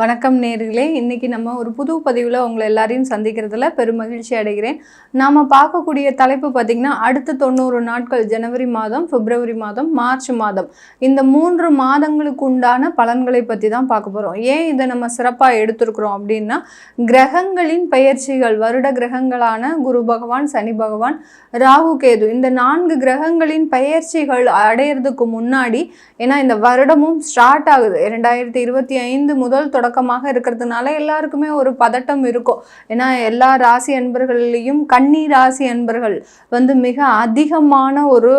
வணக்கம் நேர்களே. இன்றைக்கி நம்ம ஒரு புது பதிவில் உங்களை எல்லாரையும் சந்திக்கிறதுல பெரும் மகிழ்ச்சி அடைகிறேன். நாம் பார்க்கக்கூடிய தலைப்பு பார்த்திங்கன்னா அடுத்த தொண்ணூறு நாட்கள் ஜனவரி மாதம் பிப்ரவரி மாதம் மார்ச் மாதம். இந்த மூன்று மாதங்களுக்கு உண்டான பலன்களை பற்றி தான் பார்க்க போகிறோம் ஏன் இதை நம்ம சிறப்பாக எடுத்திருக்கிறோம் அப்படின்னா கிரகங்களின் பெயர்ச்சிகள் வருட கிரகங்களான குரு பகவான் சனி பகவான் ராகு கேது. இந்த நான்கு கிரகங்களின் பயிற்சிகள் அடையிறதுக்கு முன்னாடி ஏன்னா இந்த வருடமும் ஸ்டார்ட் ஆகுது. இரண்டாயிரத்தி இருபத்தி ஐந்து முதல் தொடக்கமாக இருக்கிறதுனால எல்லாருக்குமே ஒரு பதட்டம் இருக்கும். ஏன்னா எல்லா ராசி அன்பர்கள்லையும் கன்னி ராசி அன்பர்கள் வந்து மிக அதிகமான ஒரு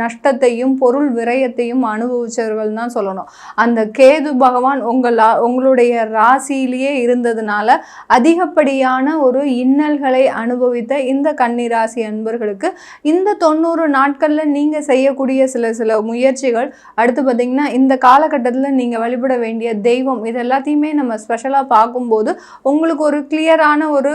நஷ்டத்தையும் பொருள் விரயத்தையும் அனுபவிச்சவர்கள் தான் சொல்லணும். அந்த கேது பகவான் உங்களா உங்களுடைய ராசியிலேயே இருந்ததுனால அதிகப்படியான ஒரு இன்னல்களை அனுபவித்த இந்த கன்னி ராசி அன்பர்களுக்கு இந்த தொண்ணூறு நாட்களில் நீங்கள் செய்யக்கூடிய சில சில முயற்சிகள் அடுத்து பார்த்தீங்கன்னா இந்த காலகட்டத்தில் நீங்கள் வழிபட வேண்டிய தெய்வம் இதெல்லாம் எல்லாத்தையுமே நம்ம ஸ்பெஷலாக பார்க்கும்போது உங்களுக்கு ஒரு கிளியரான ஒரு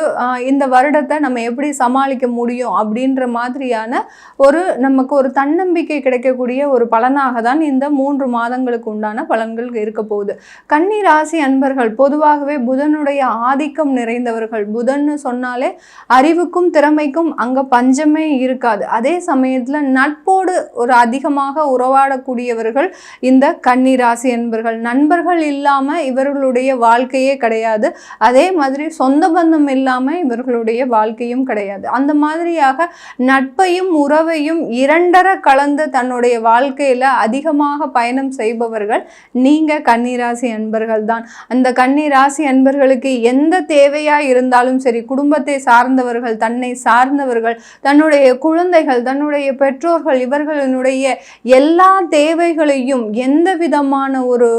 இந்த வருடத்தை நம்ம எப்படி சமாளிக்க முடியும் அப்படின்ற மாதிரியான ஒரு நமக்கு ஒரு தன்னம்பிக்கை கிடைக்கக்கூடிய ஒரு பலனாக தான் இந்த மூன்று மாதங்களுக்கு உண்டான பலன்கள் இருக்க போகுது. கன்னி ராசி அன்பர்கள் பொதுவாகவே புதனுடைய ஆதிக்கம் நிறைந்தவர்கள். புதன்னு சொன்னாலே அறிவுக்கும் திறமைக்கும் அங்கே பஞ்சமே இருக்காது. அதே சமயத்தில் நட்போடு ஒரு அதிகமாக உறவாடக்கூடியவர்கள் இந்த கன்னி ராசி என்பர்கள் நண்பர்கள் இல்லாமல் இவர் இவர்களுடைய வாழ்க்கையே கிடையாது. அதே மாதிரி சொந்த பந்தம் இல்லாமல் இவர்களுடைய வாழ்க்கையும் கிடையாது. அந்த மாதிரியாக நட்பையும் உறவையும் இரண்டர கலந்து தன்னுடைய வாழ்க்கையில் அதிகமாக பயணம் செய்பவர்கள் நீங்கள் கன்னிராசி அன்பர்கள் தான். அந்த கன்னிராசி அன்பர்களுக்கு எந்த தேவையா இருந்தாலும் சரி குடும்பத்தை சார்ந்தவர்கள் தன்னை சார்ந்தவர்கள் தன்னுடைய குழந்தைகள் தன்னுடைய பெற்றோர்கள் இவர்களினுடைய எல்லா தேவைகளையும் எந்த விதமான ஒரு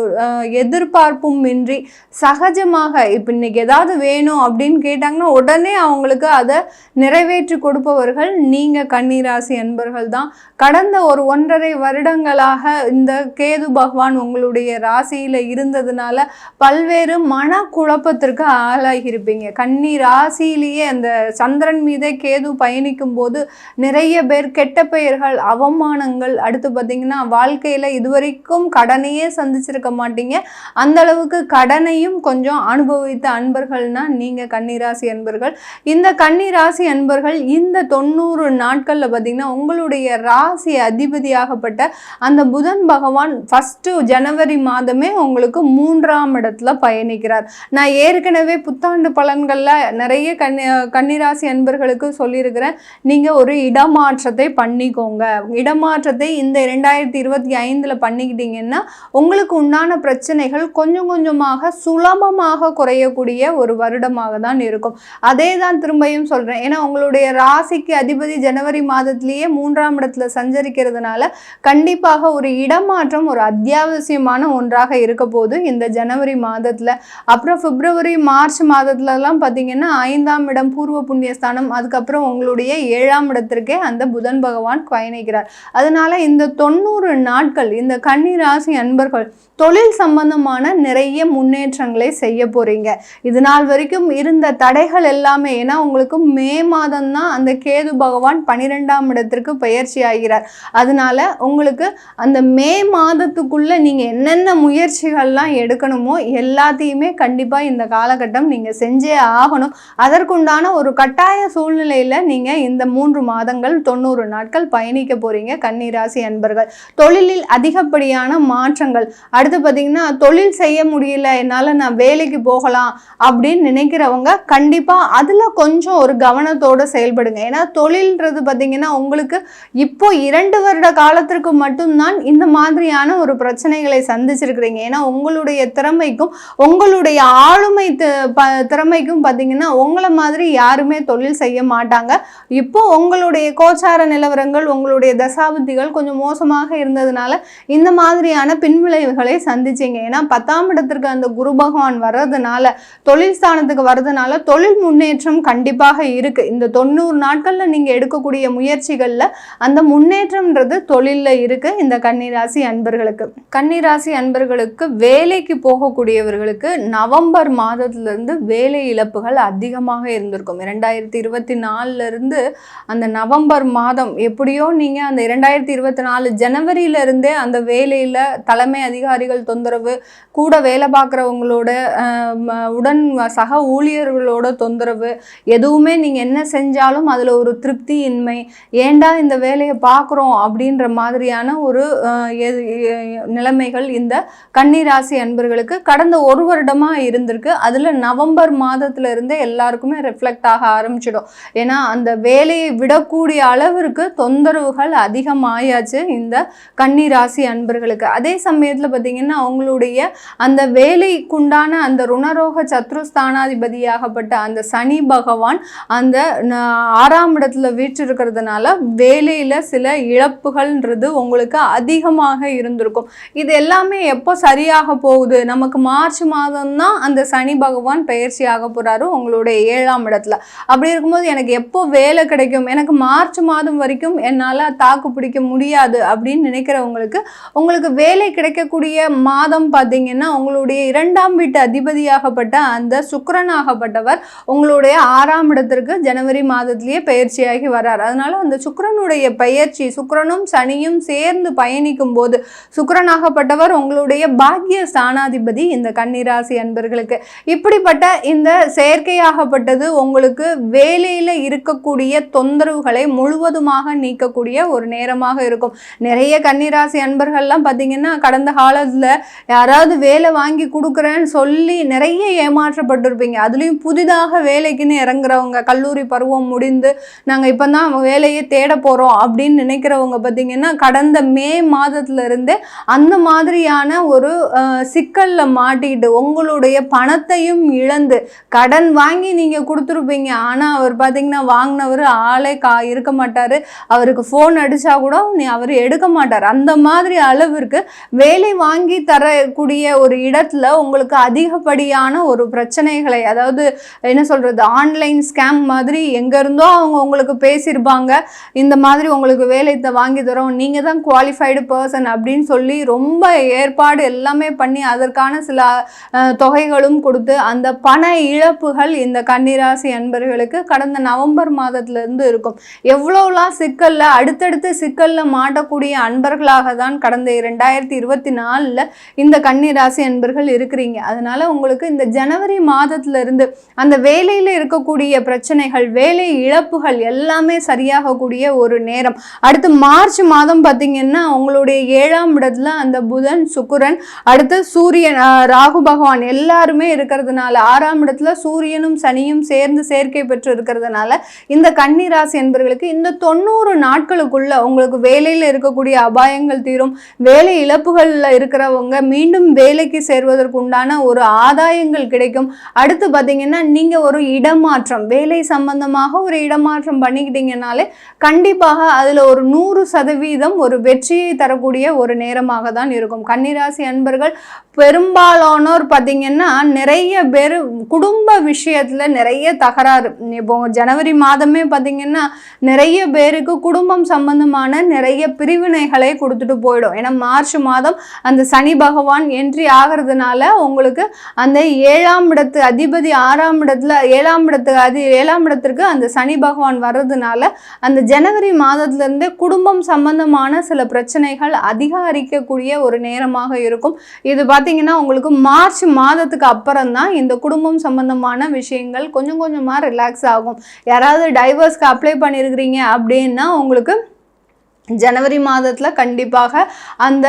எதிர்பார்ப்பும் இன்றி சகஜமாக இப்போ இன்னைக்கு ஏதாவது வேணும் அப்படின்னு கேட்டாங்கன்னா உடனே அவங்களுக்கு அதை நிறைவேற்றி கொடுப்பவர்கள் நீங்கள் கன்னிராசி அன்பர்கள் தான். கடந்த ஒரு ஒன்றரை வருடங்களாக இந்த கேது பகவான் உங்களுடைய ராசியில் இருந்ததுனால பல்வேறு மனக்குழப்பத்திற்கு ஆளாகி இருப்பீங்க கன்னி ராசியிலேயே அந்த சந்திரன் மீதே கேது பயணிக்கும் போது நிறைய பேர் கெட்ட பெயர்கள் அவமானங்கள் அடுத்து பார்த்தீங்கன்னா வாழ்க்கையில் இதுவரைக்கும் கடனையே சந்திச்சிருக்க மாட்டீங்க. அந்த அளவுக்கு கடனையும் கொஞ்சம் அனுபவித்த அன்பர்கள்னா நீங்கள் கன்னிராசி அன்பர்கள். இந்த கன்னிராசி அன்பர்கள் இந்த தொண்ணூறு நாட்களில் பார்த்தீங்கன்னா உங்களுடைய ராசி அதிபதியாகப்பட்ட அந்த புதன் பகவான் ஃபஸ்ட்டு ஜனவரி மாதமே உங்களுக்கு மூன்றாம் இடத்துல பயணிக்கிறார். நான் ஏற்கனவே புத்தாண்டு பலன்களில் நிறைய கன்னி கன்னிராசி அன்பர்களுக்கு சொல்லியிருக்கிறேன். நீங்கள் ஒரு இடமாற்றத்தை பண்ணிக்கோங்க. இடமாற்றத்தை இந்த இரண்டாயிரத்தி இருபத்தி ஐந்தில் பண்ணிக்கிட்டீங்கன்னா உங்களுக்கு உண்டான பிரச்சனைகள் கொஞ்சம் கொஞ்சம் கொஞ்சமாக சுலபமாக குறையக்கூடிய ஒரு வருடமாக தான் இருக்கும். அதே தான் திரும்பியும் சொல்கிறேன் ஏன்னா உங்களுடைய ராசிக்கு அதிபதி ஜனவரி மாதத்திலேயே மூன்றாம் இடத்துல சஞ்சரிக்கிறதுனால கண்டிப்பாக ஒரு இடமாற்றம் ஒரு அத்தியாவசியமான ஒன்றாக இருக்க போது இந்த ஜனவரி மாதத்தில். அப்புறம் பிப்ரவரி மார்ச் மாதத்துலலாம் பார்த்தீங்கன்னா ஐந்தாம் இடம் பூர்வ புண்ணியஸ்தானம் அதுக்கப்புறம் உங்களுடைய ஏழாம் இடத்திற்கே அந்த புதன் பகவான் பயணிக்கிறார். அதனால இந்த தொண்ணூறு நாட்கள் இந்த கன்னி ராசி அன்பர்கள் தொழில் சம்பந்தமான நிறைய முன்னேற்றங்களை செய்ய போறீங்க. இது நாள் வரைக்கும் இருந்த தடைகள் எல்லாமே ஏன்னா உங்களுக்கு மே மாதம் தான் அந்த கேது பகவான் பன்னிரெண்டாம் இடத்திற்கு பயிற்சி ஆகிறார். அதனால உங்களுக்கு அந்த மே மாதத்துக்குள்ள நீங்க என்னென்ன முயற்சிகள்லாம் எடுக்கணுமோ எல்லாத்தையுமே கண்டிப்பா இந்த காலகட்டம் நீங்க செஞ்சே ஆகணும். அதற்குண்டான ஒரு கட்டாய சூழ்நிலையில நீங்க இந்த மூன்று மாதங்கள் தொண்ணூறு நாட்கள் பயணிக்க போறீங்க கன்னிராசி அன்பர்கள். தொழிலில் அதிகப்படியான மாற்றங்கள். அடுத்து பார்த்தீங்கன்னா தொழில் செய்ய முடியல என்னால் நான் வேலைக்கு போகலாம் அப்படின்னு நினைக்கிறவங்க கண்டிப்பாக அதில் கொஞ்சம் ஒரு கவனத்தோடு செயல்படுங்க. ஏன்னா தொழில்ன்றது பார்த்தீங்கன்னா உங்களுக்கு இப்போ இரண்டு வருட காலத்திற்கு மட்டும்தான் இந்த மாதிரியான ஒரு பிரச்சனைகளை சந்திச்சிருக்கிறீங்க. ஏன்னா உங்களுடைய திறமைக்கும் உங்களுடைய ஆளுமை திறமைக்கும் பார்த்தீங்கன்னா உங்களை மாதிரி யாருமே தொழில் செய்ய மாட்டாங்க. இப்போ உங்களுடைய கோச்சார நிலவரங்கள் உங்களுடைய தசாபுத்திகள் கொஞ்சம் மோசமாக இருந்ததுனால இந்த மாதிரியான பின்விளைவுகளை சந்திச்சீங்க. ஏன்னா பத்தாம் இடத்திற்கு அந்த குரு பகவான் வர்றதுனால தொழில் ஸ்தானத்துக்கு வர்றதுனால தொழில் முன்னேற்றம் கண்டிப்பாக இருக்கு. இந்த தொண்ணூறு நாட்கள்ல நீங்க எடுக்கக்கூடிய முயற்சிகள்ல அந்த முன்னேற்றம்ன்றது தொழிலில் இருக்கு. இந்த கன்னிராசி அன்பர்களுக்கு. கன்னிராசி அன்பர்களுக்கு வேலைக்கு போகக்கூடியவர்களுக்கு நவம்பர் மாதத்துல இருந்து வேலை இழப்புகள் அதிகமாக இருந்திருக்கும். இரண்டாயிரத்தி இருபத்தி நாலுலேருந்து அந்த நவம்பர் மாதம் எப்படியோ நீங்க அந்த இரண்டாயிரத்தி இருபத்தி நாலு ஜனவரியில இருந்தே அந்த வேலையில் தலைமை அதிகாரிகள் தொந்தரவு கூட வேலை வேலை பார்க்குறவங்களோட உடன் சக ஊழியர்களோட தொந்தரவு எதுவுமே நீங்கள் என்ன செஞ்சாலும் அதில் ஒரு திருப்தியின்மை ஏண்டா இந்த வேலையை பார்க்குறோம் அப்படின்ற மாதிரியான ஒரு நிலைமைகள் இந்த கன்னிராசி அன்பர்களுக்கு கடந்த ஒரு வருடமாக இருந்திருக்கு. அதில் நவம்பர் மாதத்துல இருந்தே எல்லாருக்குமே ரிஃப்ளெக்ட் ஆக ஆரம்பிச்சிடும். ஏன்னா அந்த வேலையை விடக்கூடிய அளவிற்கு தொந்தரவுகள் அதிகமாயாச்சு இந்த கன்னிராசி அன்பர்களுக்கு. அதே சமயத்தில் பார்த்தீங்கன்னா அவங்களுடைய அந்த வேலைக்குண்டான அந்த ருணரோக சத்ருஸ்தானாதிபதியாகப்பட்ட அந்த சனி பகவான் அந்த ஆறாம் இடத்துல வீற்றிருக்கிறதுனால வேலையில் சில இழப்புகள்ன்றது உங்களுக்கு அதிகமாக இருந்திருக்கும். இது எல்லாமே எப்போ சரியாக போகுது? நமக்கு மார்ச் மாதம் தான் அந்த சனி பகவான் பயிற்சி ஆக போகிறாரு உங்களுடைய ஏழாம் இடத்துல. அப்படி இருக்கும்போது எனக்கு எப்போ வேலை கிடைக்கும்? எனக்கு மார்ச் மாதம் வரைக்கும் என்னால் தாக்கு பிடிக்க முடியாது அப்படின்னு நினைக்கிறவங்களுக்கு உங்களுக்கு வேலை கிடைக்கக்கூடிய மாதம் பார்த்தீங்கன்னா உங்களுடைய இரண்டாம் வீட்டு அதிபதியாகப்பட்ட அந்த சுக்கரனாகப்பட்டவர் உங்களுடைய ஆறாம் இடத்திற்கு ஜனவரி மாதத்திலேயே பயிற்சியாகி வர்றார். அதனால அந்த சுக்கரனுடைய பயிற்சி சுக்கரனும் சனியும் சேர்ந்து பயணிக்கும் போது சுக்கரனாகப்பட்டவர் உங்களுடைய பாக்கிய ஸ்தானாதிபதி இந்த கன்னிராசி அன்பர்களுக்கு. இப்படிப்பட்ட இந்த செயற்கையாகப்பட்டது உங்களுக்கு வேலையில் இருக்கக்கூடிய தொந்தரவுகளை முழுவதுமாக நீக்கக்கூடிய ஒரு நேரமாக இருக்கும். நிறைய கன்னிராசி அன்பர்கள்லாம் பார்த்தீங்கன்னா கடந்த காலத்தில் யாராவது வேலை வாங்கி வாங்கி கொடுக்குறேன்னு சொல்லி நிறைய ஏமாற்றப்பட்டிருப்பீங்க. அதுலேயும் புதிதாக வேலைக்குன்னு இறங்குறவங்க கல்லூரி பருவம் முடிந்து நாங்கள் இப்போ தான் வேலையை தேட போகிறோம் அப்படின்னு நினைக்கிறவங்க பார்த்தீங்கன்னா கடந்த மே மாதத்துலேருந்தே அந்த மாதிரியான ஒரு சிக்கலில் சிக்கல்ல மாட்டிக்கிட்டு உங்களுடைய பணத்தையும் இழந்து கடன் வாங்கி நீங்கள் கொடுத்துருப்பீங்க. ஆனால் அவர் பார்த்திங்கன்னா வாங்கினவர் ஆளே கா இருக்க மாட்டார். அவருக்கு ஃபோன் அடித்தா கூட நீ அவர் எடுக்க மாட்டார். அந்த மாதிரி அளவிற்கு வேலை வாங்கி தரக்கூடிய ஒரு இடத்துல உங்களுக்கு அதிகப்படியான ஒரு பிரச்சனைகளை அதாவது என்ன சொல்கிறது ஆன்லைன் ஸ்கேம் மாதிரி எங்கேருந்தோ அவங்க உங்களுக்கு பேசியிருப்பாங்க. இந்த மாதிரி உங்களுக்கு வேலை வாங்கி தரோம். நீங்கள் தான் குவாலிஃபைடு பர்சன் அப்படின்னு சொல்லி ரொம்ப ஏற்பாடு எல்லாமே பண்ணி அதற்கான சில தொகைகளும் கொடுத்து அந்த பண இழப்புகள் இந்த கன்னிராசி அன்பர்களுக்கு கடந்த நவம்பர் மாதத்துலேருந்து இருக்கும். எவ்வளோலாம் சிக்கலில் அடுத்தடுத்து சிக்கலில் மாட்டக்கூடிய அன்பர்களாக தான் கடந்த இரண்டாயிரத்தி இருபத்தி நாலில் இந்த கன்னிராசி அன்பர்கள் இருக்கிறீங்க. அதனால உங்களுக்கு இந்த ஜனவரி மாதத்துல இருந்து அந்த வேலையில இருக்கக்கூடிய பிரச்சனைகள் வேலை இழப்புகள் எல்லாமே சரியாகக்கூடிய ஒரு நேரம். அடுத்து மார்ச் மாதம் பார்த்தீங்கன்னா உங்களுடைய ஏழாம் இடத்துல அந்த புதன் சுக்குரன் அடுத்து சூரியன் ராகு பகவான் எல்லாருமே இருக்கிறதுனால ஆறாம் இடத்துல சூரியனும் சனியும் சேர்ந்து சேர்க்கை பெற்று இருக்கிறதுனால இந்த கன்னிராசி என்பவர்களுக்கு இந்த தொண்ணூறு நாட்களுக்குள்ள உங்களுக்கு வேலையில் இருக்கக்கூடிய அபாயங்கள் தீரும். வேலை இழப்புகளில் இருக்கிறவங்க மீண்டும் வேலைக்கு சேர்வதற்கு உண்டான ஒரு ஆதாயங்கள் கிடைக்கும். அடுத்து பார்த்தீங்கன்னா நீங்கள் ஒரு இடமாற்றம் வேலை சம்பந்தமாக ஒரு இடமாற்றம் பண்ணிக்கிட்டீங்கனாலே கண்டிப்பாக அதில் ஒரு நூறு சதவீதம் ஒரு வெற்றியை தரக்கூடிய ஒரு நேரமாக தான் இருக்கும். கன்னிராசி அன்பர்கள் பெரும்பாலானோர் பார்த்தீங்கன்னா நிறைய பேர் குடும்ப விஷயத்தில் நிறைய தகராறு. இப்போ ஜனவரி மாதமே பார்த்தீங்கன்னா நிறைய பேருக்கு குடும்பம் சம்பந்தமான நிறைய பிரிவினைகளை கொடுத்துட்டு போயிடும். ஏன்னா மார்ச் மாதம் அந்த சனி பகவான் என்ட்ரி ஆகிறதுனால உங்களுக்கு அந்த ஏழாம் இடத்து அதிபதி ஆறாம் இடத்துல ஏழாம் இடத்துக்கு அதி ஏழாம் இடத்திற்கு அந்த சனி பகவான் வர்றதுனால அந்த ஜனவரி மாதத்திலிருந்தே குடும்பம் சம்பந்தமான சில பிரச்சனைகள் அதிகரிக்கக்கூடிய ஒரு நேரமாக இருக்கும். இது பார்த்தீங்கன்னா உங்களுக்கு மார்ச் மாதத்துக்கு அப்புறம் தான் இந்த குடும்பம் சம்பந்தமான விஷயங்கள் கொஞ்சம் கொஞ்சமாக ரிலாக்ஸ் ஆகும். யாராவது டைவர்ஸ்க்கு அப்ளை பண்ணியிருக்கிறீங்க அப்படின்னா உங்களுக்கு ஜனவரி மாதத்தில் கண்டிப்பாக அந்த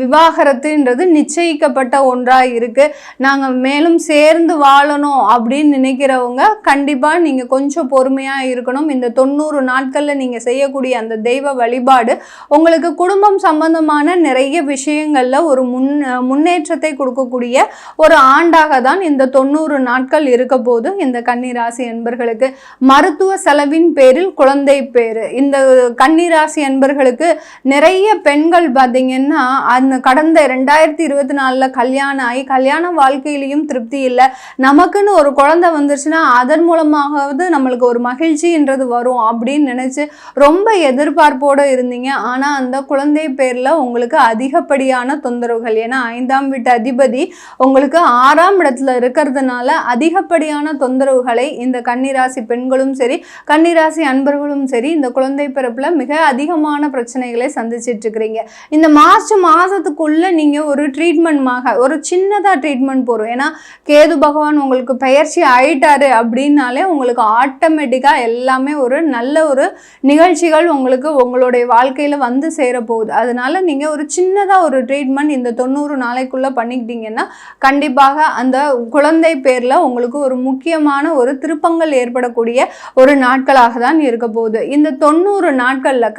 விவாகரத்துன்றது நிச்சயிக்கப்பட்ட ஒன்றாக இருக்குது நாங்கள் மேலும் சேர்ந்து வாழணும் அப்படின்னு நினைக்கிறவங்க கண்டிப்பாக நீங்கள் கொஞ்சம் பொறுமையாக இருக்கணும். இந்த தொண்ணூறு நாட்களில் நீங்கள் செய்யக்கூடிய அந்த தெய்வ வழிபாடு உங்களுக்கு குடும்பம் சம்பந்தமான நிறைய விஷயங்களில் ஒரு முன் முன்னேற்றத்தை கொடுக்கக்கூடிய ஒரு ஆண்டாக தான் இந்த தொண்ணூறு நாட்கள் இருக்க போது இந்த கன்னிராசி என்பர்களுக்கு மருத்துவ செலவின் பேரில் குழந்தை பேர் இந்த கன்னிராசி என்பர்களுக்கு நிறைய பெண்கள் பார்த்தீங்கன்னா அந்த கடந்த ரெண்டாயிரத்தி இருபத்தி நாலில் கல்யாணம் ஆகி கல்யாண வாழ்க்கையிலையும் திருப்தி இல்லை. நமக்குன்னு ஒரு குழந்தை வந்துருச்சுன்னா அதன் மூலமாகவது நம்மளுக்கு ஒரு மகிழ்ச்சின்றது வரும் அப்படின்னு நினச்சி ரொம்ப எதிர்பார்ப்போடு இருந்தீங்க. ஆனால் அந்த குழந்தை பேரில் உங்களுக்கு அதிகப்படியான தொந்தரவுகள். ஏன்னா ஐந்தாம் வீட்டு அதிபதி உங்களுக்கு ஆறாம் இடத்துல இருக்கிறதுனால அதிகப்படியான தொந்தரவுகளை இந்த கன்னிராசி பெண்களும் சரி கன்னிராசி அன்பர்களும் சரி இந்த குழந்தை பிறப்பில் மிக அதிகமான விதமான பிரச்சனைகளை சந்திச்சிட்டு இருக்கிறீங்க இந்த மார்ச் மாதத்துக்குள்ள நீங்கள் ஒரு ட்ரீட்மெண்ட்மாக ஒரு சின்னதாக ட்ரீட்மெண்ட் போகிறோம் ஏன்னா கேது பகவான் உங்களுக்கு பயிற்சி ஆயிட்டாரு அப்படின்னாலே உங்களுக்கு ஆட்டோமேட்டிக்காக எல்லாமே ஒரு நல்ல ஒரு நிகழ்ச்சிகள் உங்களுக்கு உங்களுடைய வாழ்க்கையில் வந்து சேரப்போகுது அதனால நீங்கள் ஒரு சின்னதாக ஒரு ட்ரீட்மெண்ட் இந்த தொண்ணூறு நாளைக்குள்ளே பண்ணிக்கிட்டீங்கன்னா கண்டிப்பாக அந்த குழந்தை பேரில் உங்களுக்கு ஒரு முக்கியமான ஒரு திருப்பங்கள் ஏற்படக்கூடிய ஒரு நாட்களாக தான் இருக்க போகுது. இந்த தொண்ணூறு நாட்களில்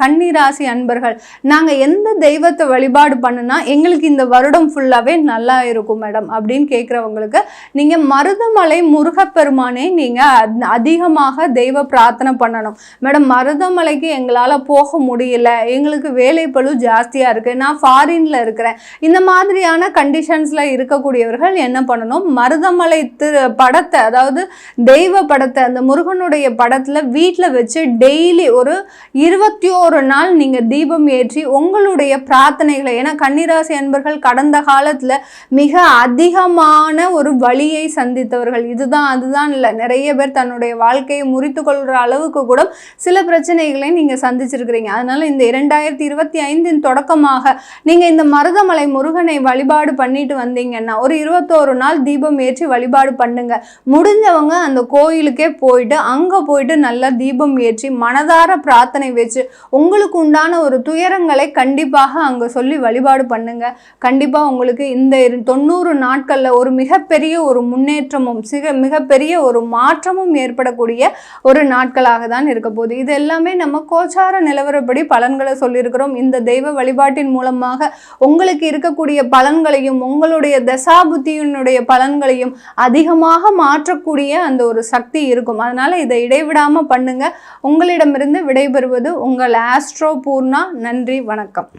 ராசி அன்பர்கள் நாங்கள் எந்த தெய்வத்தை வழிபாடு பண்ணுனா எங்களுக்கு இந்த வருடம் ஃபுல்லாகவே நல்லா இருக்கும் மேடம் அப்படின்னு கேட்குறவங்களுக்கு நீங்கள் மருதமலை முருகப்பெருமானே நீங்கள் அதிகமாக தெய்வ பிரார்த்தனை பண்ணணும். மேடம் மருதமலைக்கு எங்களால் போக முடியல எங்களுக்கு வேலை பழு ஜாஸ்தியாக இருக்குது நான் ஃபாரினில் இருக்கிறேன். இந்த மாதிரியான கண்டிஷன்ஸில் இருக்கக்கூடியவர்கள் என்ன பண்ணணும்? மருதமலை திரு படத்தை அதாவது தெய்வ படத்தை அந்த முருகனுடைய படத்தில் வீட்டில் வச்சு டெய்லி ஒரு இருபத்தி ஒரு நாள் நீங்கள் தீபம் ஏற்றி உங்களுடைய பிரார்த்தனைகளை ஏன்னா கன்னிராசி அன்பர்கள் கடந்த காலத்தில் மிக அதிகமான ஒரு வழியை சந்தித்தவர்கள். இதுதான் அதுதான் இல்லை. நிறைய பேர் தன்னுடைய வாழ்க்கையை முறித்து கொள்கிற அளவுக்கு கூட சில பிரச்சனைகளை நீங்கள் சந்திச்சிருக்கிறீங்க. அதனால் இந்த இரண்டாயிரத்தி இருபத்தி ஐந்தின் தொடக்கமாக நீங்கள் இந்த மருதமலை முருகனை வழிபாடு பண்ணிட்டு வந்தீங்கன்னா ஒரு இருபத்தோரு நாள் தீபம் ஏற்றி வழிபாடு பண்ணுங்க. முடிஞ்சவங்க அந்த கோயிலுக்கே போயிட்டு அங்கே போயிட்டு நல்லா தீபம் ஏற்றி மனதார பிரார்த்தனை வச்சு உங்களுக்கு உண்டான ஒரு துயரங்களை கண்டிப்பாக அங்கே சொல்லி வழிபாடு பண்ணுங்க. கண்டிப்பாக உங்களுக்கு இந்த இரு- தொண்ணூறு நாட்களில் ஒரு மிகப்பெரிய ஒரு முன்னேற்றமும் சிக மிகப்பெரிய ஒரு மாற்றமும் ஏற்படக்கூடிய ஒரு நாட்களாக தான் இருக்க போகுது. இது எல்லாமே நம்ம கோச்சார நிலவரப்படி பலன்களை சொல்லியிருக்கிறோம். இந்த தெய்வ வழிபாட்டின் மூலமாக உங்களுக்கு இருக்கக்கூடிய பலன்களையும் உங்களுடைய தசாபுத்தியினுடைய பலன்களையும் அதிகமாக மாற்றக்கூடிய அந்த ஒரு சக்தி இருக்கும். அதனால் இதை இடைவிடாமல் பண்ணுங்கள் உங்களிடமிருந்து விடைபெறுவது உங்கள் ஆஸ்ட்ரோ பூர்ணா நன்றி வணக்கம்.